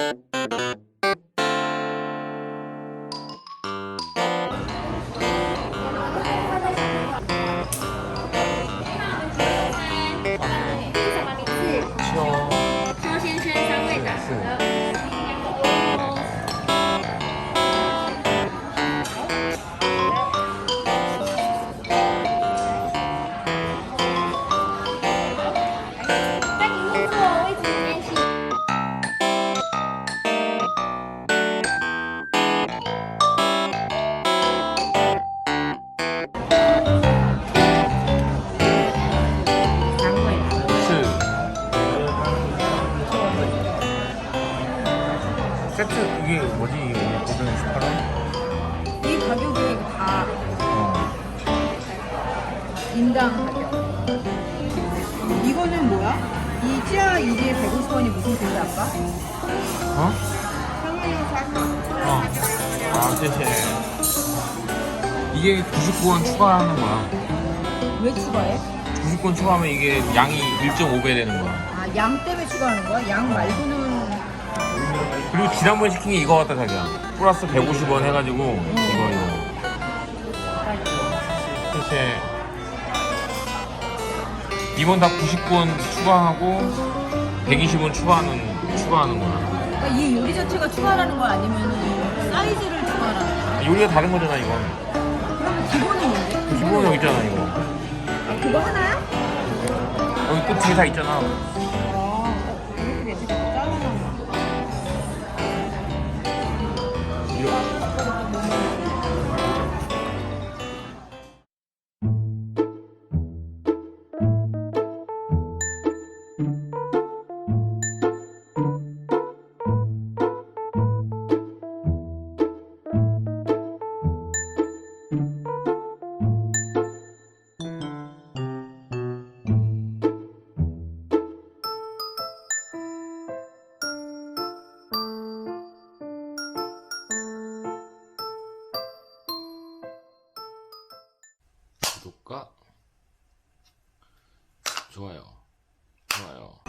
Música 세트 이게 뭐지 이게 518원? 이 가격이 다 어. 인당 가격. 이거는 뭐야? 이 찌아 1위에 150원이 무슨 뜻이 아까? 어? 어. 아, 쎄쎄. 이게 99원 추가하는 거야. 왜 추가해? 99원 추가하면 이게 양이 1.5배 되는 거야. 아, 양 때문에 추가하는 거야? 양 말고는 그리고 지난번에 시킨 게 이거 같다 자기야. 플러스 150원 해가지고 이거 이거. 쎄쎄. 이번 다 99원 추가하고 120원 추가하는 추가하는 거야. 그러니까 이 요리 자체가 추가라는 거 아니면 사이즈를 추가라는 거야? 요리가 다른 거잖아 이건. 그러면 기본은 뭔데? 기본 여기 있잖아 이거. 아, 그거 하나야? 여기 끝에 다 있잖아. 아, 좋아요, 좋아요.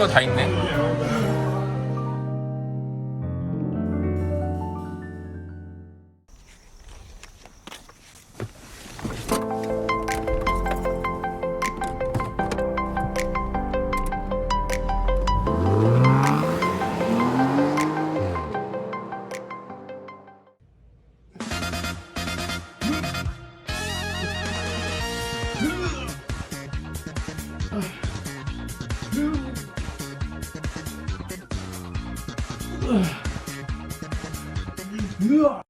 거 다 있네. 으아.